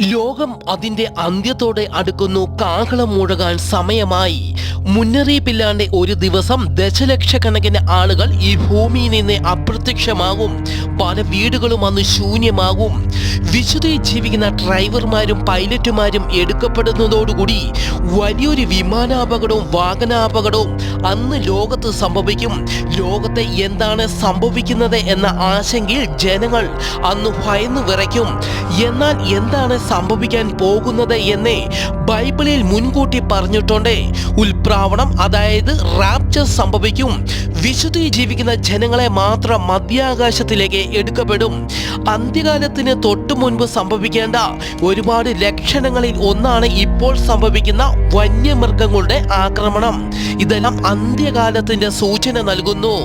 ലോകം അതിന്റെ അന്ത്യത്തോടെ അടുക്കുന്നു. കാഹളം മുഴകാൻ സമയമായി. മുന്നറിയിപ്പില്ലാണ്ട് ഒരു ദിവസം ദശലക്ഷക്കണക്കിന് ആളുകൾ ഈ ഭൂമിയിൽ നിന്ന് അപ്രത്യക്ഷമാകും. പല വീടുകളും അന്ന് ശൂന്യമാകും. വിശുദ്ധയിൽ ജീവിക്കുന്ന ഡ്രൈവർമാരും പൈലറ്റുമാരും എടുക്കപ്പെടുന്നതോടുകൂടി വലിയൊരു വിമാനാപകടവും വാഹനാപകടവും അന്ന് ലോകത്ത് സംഭവിക്കും. ലോകത്തെ എന്താണ് സംഭവിക്കുന്നത് എന്ന ആശങ്കയിൽ ജനങ്ങൾ അന്ന് ഭയന്നു വിറയ്ക്കും. എന്നാൽ എന്താണ് സംഭവിക്കാൻ പോകുന്നത് എന്ന് ബൈബിളിൽ മുൻകൂട്ടി പറഞ്ഞിട്ടുണ്ട്. ഉൽപ്രാവണം അതായത് റാപ്ചർ സംഭവിക്കും. വിശുദ്ധി ജീവിക്കുന്ന ജനങ്ങളെ മാത്രം മധ്യാകാശത്തിലേക്ക് എടുക്കപ്പെടും. അന്ത്യകാലത്തിന് തൊട്ടു മുൻപ് സംഭവിക്കേണ്ട ഒരുപാട് ലക്ഷണങ്ങളിൽ ഒന്നാണ് ഇപ്പോൾ സംഭവിക്കുന്ന വന്യമൃഗങ്ങളുടെ ആക്രമണം. ഇതെല്ലാം അന്ത്യകാലത്തിന്റെ സൂചന നൽകുന്നു.